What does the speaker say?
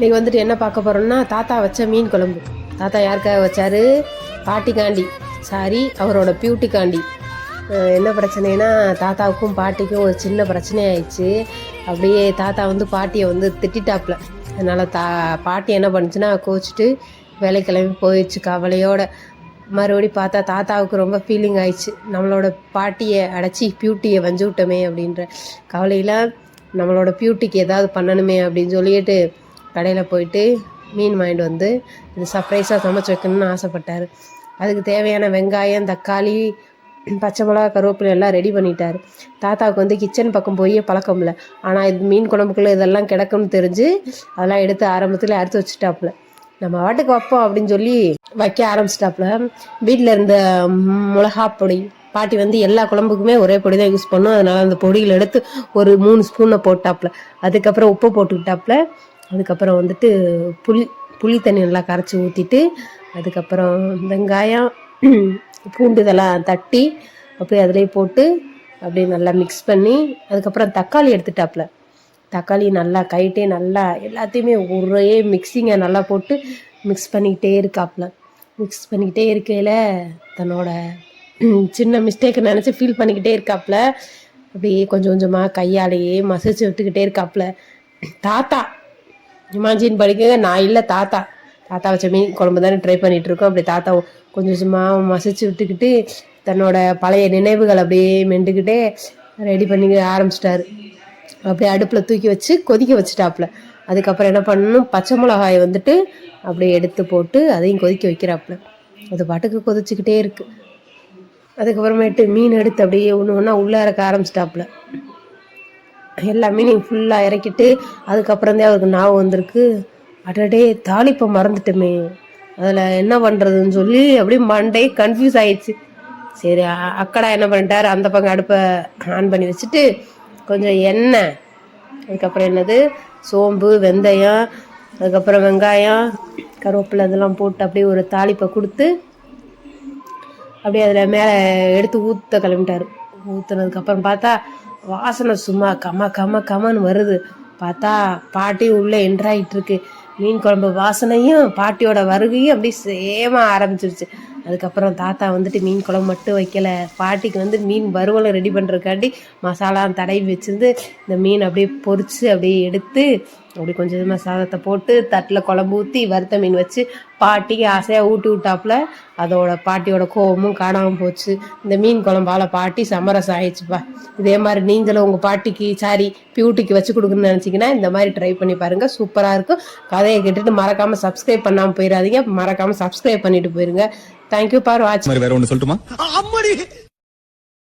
இன்னைக்கு வந்துட்டு என்ன பார்க்க போகிறோம்னா தாத்தா வச்ச மீன் குழம்பு. தாத்தா யாருக்காக வச்சாரு? பாட்டிக்காண்டி சாரி அவரோட பியூட்டிக்காண்டி என்ன பிரச்சனைனா தாத்தாவுக்கும் பாட்டிக்கும் ஒரு சின்ன பிரச்சனை ஆயிடுச்சு அப்படியே தாத்தா வந்து பாட்டியை வந்து திட்டிட்டாப்புல. அதனால் தா பாட்டி என்ன பண்ணுச்சுன்னா கோச்சிட்டு வேலை கிளம்பி போயிடுச்சு கவலையோட. மறுபடி பார்த்தா தாத்தாவுக்கு ரொம்ப ஃபீலிங் ஆயிடுச்சு. நம்மளோட பாட்டியை அடைச்சி பியூட்டியை வஞ்சு விட்டோமே அப்படின்ற கவலையில் நம்மளோட பியூட்டிக்கு ஏதாவது பண்ணணுமே அப்படின்னு சொல்லிட்டு கடையில் போயிட்டு மீன் வாங்கிட்டு வந்து இது சர்ப்ரைஸாக சமைச்சு வைக்கணும்னு ஆசைப்பட்டார். அதுக்கு தேவையான வெங்காயம் தக்காளி பச்சை மிளகா கருவேப்பிலை எல்லாம் ரெடி பண்ணிட்டார். தாத்தாவுக்கு வந்து கிச்சன் பக்கம் போய் பழக்கம் இல்லை. ஆனால் இது மீன் குழம்புக்குள்ளே இதெல்லாம் கிடக்கும்னு தெரிஞ்சு அதெல்லாம் எடுத்து ஆரம்பத்தில் அறுத்து வச்சுட்டாப்புல. நம்ம வாட்டுக்கு வைப்போம் அப்படின்னு சொல்லி வைக்க ஆரம்பிச்சிட்டாப்புல. வீட்டில் இருந்த மிளகா பொடி பாட்டி வந்து எல்லா குழம்புக்குமே ஒரே பொடி தான் யூஸ் பண்ணும். அதனால் அந்த பொடியில் எடுத்து ஒரு மூணு ஸ்பூனை போட்டாப்புல. அதுக்கப்புறம் உப்பு போட்டுக்கிட்டாப்புல. அதுக்கப்புறம் வந்துட்டு புளி புளி தண்ணி நல்லா கரைச்சி ஊற்றிட்டு அதுக்கப்புறம் வெங்காயம் பூண்டு இதெல்லாம் தட்டி அப்படியே அதிலே போட்டு அப்படியே நல்லா மிக்ஸ் பண்ணி அதுக்கப்புறம் தக்காளி எடுத்துட்டாப்புல தக்காளி நல்லா கைட்டே நல்லா எல்லாத்தையுமே ஒரே மிக்ஸிங்கை நல்லா போட்டு மிக்ஸ் பண்ணிக்கிட்டே இருக்காப்புல மிக்ஸ் பண்ணிக்கிட்டே இருக்கையில் தன்னோட சின்ன மிஸ்டேக்கை நினச்சி ஃபீல் பண்ணிக்கிட்டே இருக்காப்புல அப்படியே கொஞ்சம் கொஞ்சமாக கையாலேயே மசிச்சு விட்டுக்கிட்டே இருக்காப்புல தாத்தா இமாஜின் படிக்க நான் இல்லை தாத்தா. தாத்தா வச்ச மீன் குழம்பு தானே ட்ரை பண்ணிட்டு இருக்கோம். அப்படி தாத்தா கொஞ்சம் கொஞ்சமாக மசிச்சு விட்டுக்கிட்டு தன்னோட பழைய நினைவுகள் அப்படியே மெண்டுக்கிட்டே ரெடி பண்ணி ஆரம்பிச்சிட்டாரு. அப்படியே அடுப்பில் தூக்கி வச்சு கொதிக்க வச்சுட்டாப்புல. அதுக்கப்புறம் என்ன பண்ணணும்? பச்சை மிளகாயை வந்துட்டு அப்படியே எடுத்து போட்டு அதையும் கொதிக்க வைக்கிறாப்புல. அது பாட்டுக்கு கொதிச்சுக்கிட்டே இருக்கு. அதுக்கப்புறமேட்டு மீன் எடுத்து அப்படியே ஒன்று ஒன்றா உள்ளே இறக்க ஆரம்பிச்சிட்டாப்புல. எல்லா மீனையும் ஃபுல்லாக இறக்கிட்டு அதுக்கப்புறம் தான் அவருக்கு ஞாபகம் வந்திருக்கு. அடடே தாளிப்பை மறந்துட்டோமே. அதில் என்ன பண்ணுறதுன்னு சொல்லி அப்படியே மண்டே கன்ஃபியூஸ் ஆயிடுச்சு. சரி அக்கடா என்ன பண்ணிட்டார்? அந்த பக்கம் அடுப்பை ஆன் பண்ணி வச்சுட்டு கொஞ்சம் எண்ணெய் அதுக்கப்புறம் என்னது? சோம்பு வெந்தயம் அதுக்கப்புறம் வெங்காயம் கருவேப்பிலை இதெல்லாம் போட்டு அப்படியே ஒரு தாளிப்பை கொடுத்து அப்படியே அதில் மேலே எடுத்து ஊற்ற கிளம்பிட்டாரு. ஊற்றுனதுக்கப்புறம் பார்த்தா வாசனை சும்மா கம கம கமன்னு வருது. பார்த்தா பாட்டி உள்ளே என்ட்ராயிட்டு இருக்கு மீன் குழம்பு வாசனையும் பாட்டியோட வருகையும் அப்படியே சேமாக ஆரம்பிச்சிருச்சு. அதுக்கப்புறம் தாத்தா வந்துட்டு மீன் குழம்பு மட்டும் வைக்கல. பாட்டிக்கு வந்து மீன் வறுவலை ரெடி பண்ணுறதுக்காண்டி மசாலா தடவி வச்சுருந்து இந்த மீன் அப்படியே பொறிச்சு அப்படியே எடுத்து அப்படி கொஞ்சம் கொஞ்சமாக சாதத்தை போட்டு தட்டில் குழம்பு ஊற்றி வறுத்த மீன் வச்சு பாட்டிக்கு ஆசையாக ஊட்டி விட்டாப்புல அதோட பாட்டியோட கோவமும் காணாமல் போச்சு. இந்த மீன் குழம்பால பாட்டி சமரசம் ஆயிடுச்சுப்பா. இதே மாதிரி நீங்களும் உங்கள் பாட்டிக்கு சாரி பியூட்டிக்கு வச்சு கொடுக்கணும்னு நினச்சிங்கன்னா இந்த மாதிரி ட்ரை பண்ணி பாருங்கள் சூப்பராக இருக்கும். கதையை கேட்டுட்டு மறக்காமல் சப்ஸ்கிரைப் பண்ணாமல் போயிடாதீங்க. மறக்காமல் சப்ஸ்கிரைப் பண்ணிட்டு போயிருங்க. தேங்க்யூ ஃபார் வாட்சிங் மாதிரி வேற ஒண்ணு சொல்லட்டுமா? அம்மடி!